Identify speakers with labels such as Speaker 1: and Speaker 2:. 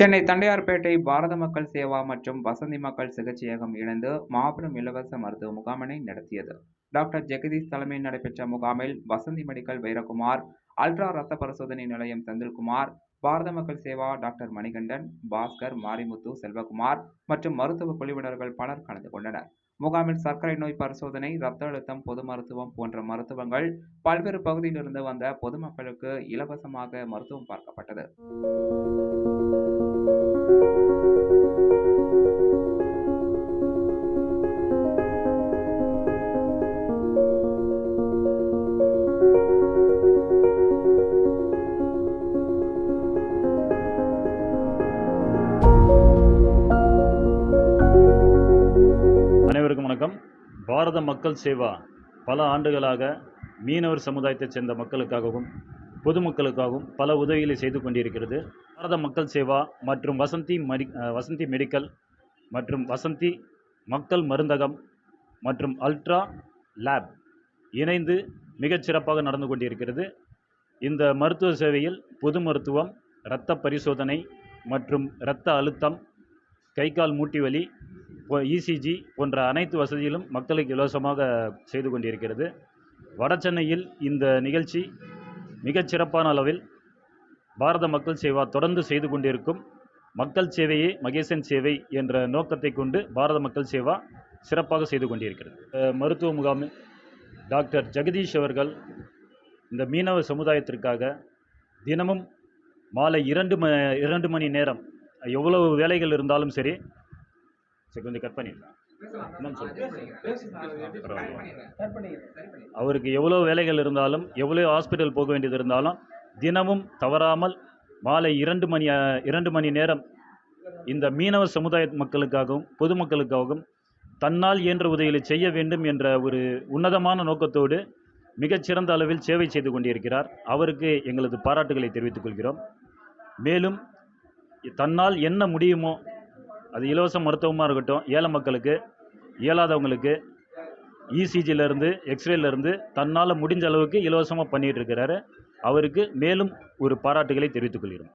Speaker 1: சென்னை தண்டையார்பேட்டை பாரத மக்கள் சேவா மற்றும் வசந்தி மக்கள் சிகிச்சையகம் இணைந்து மாபெரும் இலவச மருத்துவ முகாமினை நடத்தியது. டாக்டர் ஜெகதீஷ் தலைமையில் நடைபெற்ற முகாமில் வசந்தி மெடிக்கல் வைரகுமார் அல்ட்ரா ரத்த பரிசோதனை நிலையம் செந்தில்குமார் பாரத மக்கள் சேவா டாக்டர் மணிகண்டன் பாஸ்கர் மாரிமுத்து செல்வகுமார் மற்றும் மருத்துவ குழுவினர்கள் பலர் கலந்து கொண்டனர். முகாமில் சர்க்கரை நோய் பரிசோதனை இரத்த அழுத்தம் பொது மருத்துவம் போன்ற மருத்துவங்கள் பல்வேறு பகுதியிலிருந்து வந்த பொதுமக்களுக்கு இலவசமாக மருத்துவம் பார்க்கப்பட்டது.
Speaker 2: பாரத மக்கள் சேவா பல ஆண்டுகளாக மீனவர் சமுதாயத்தைச் சேர்ந்த மக்களுக்காகவும் பொதுமக்களுக்காகவும் பல உதவிகளை செய்து கொண்டிருக்கிறது. பாரத மக்கள் சேவா மற்றும் வசந்தி மடி வசந்தி மெடிக்கல் மற்றும் வசந்தி மக்கள் மருந்தகம் மற்றும் அல்ட்ரா லேப் இணைந்து மிகச் சிறப்பாக நடந்து கொண்டிருக்கிறது. இந்த மருத்துவ சேவையில் பொது மருத்துவம் இரத்த பரிசோதனை மற்றும் இரத்த அழுத்தம் கை கால் மூட்டி வலி இசிஜி போன்ற அனைத்து வசதிகளும் மக்களுக்கு இலவசமாக செய்து கொண்டிருக்கிறது. வடசென்னையில் இந்த நிகழ்ச்சி மிகச் சிறப்பான அளவில் பாரத மக்கள் சேவா தொடர்ந்து செய்து கொண்டிருக்கும் மக்கள் சேவையே மகேசன் சேவை என்ற நோக்கத்தை கொண்டு பாரத மக்கள் சேவா சிறப்பாக செய்து கொண்டிருக்கிறது. மருத்துவ முகாம் டாக்டர் ஜெகதீஷ் அவர்கள் இந்த மீனவ சமுதாயத்திற்காக தினமும் மாலை இரண்டு ம இரண்டு மணி நேரம் எவ்வளவு வேலைகள் இருந்தாலும் சரி சரி கொஞ்சம் கட் பண்ணிடலாம். அவருக்கு எவ்வளோ வேலைகள் இருந்தாலும் எவ்வளோ ஹாஸ்பிட்டல் போக வேண்டியது இருந்தாலும் தினமும் தவறாமல் மாலை இரண்டு மணி இரண்டு மணி நேரம் இந்த மீனவ சமுதாய மக்களுக்காகவும் பொதுமக்களுக்காகவும் தன்னால் இயன்ற உதவிகளை செய்ய வேண்டும் என்ற ஒரு உன்னதமான நோக்கத்தோடு மிகச்சிறந்த அளவில் சேவை செய்து கொண்டிருக்கிறார். அவருக்கு எங்களது பாராட்டுகளை தெரிவித்துக் கொள்கிறோம். மேலும் தன்னால் என்ன முடியுமோ அது இலவச மருத்துவமாக இருக்கட்டும் ஏழை மக்களுக்கு இயலாதவங்களுக்கு இசிஜிலேருந்து எக்ஸ்ரேலேருந்து தன்னால் முடிஞ்ச அளவுக்கு இலவசமாக பண்ணிகிட்டு இருக்கிறாரு. அவருக்கு மேலும் ஒரு பாராட்டுகளை தெரிவித்துக் கொள்கிறோம்.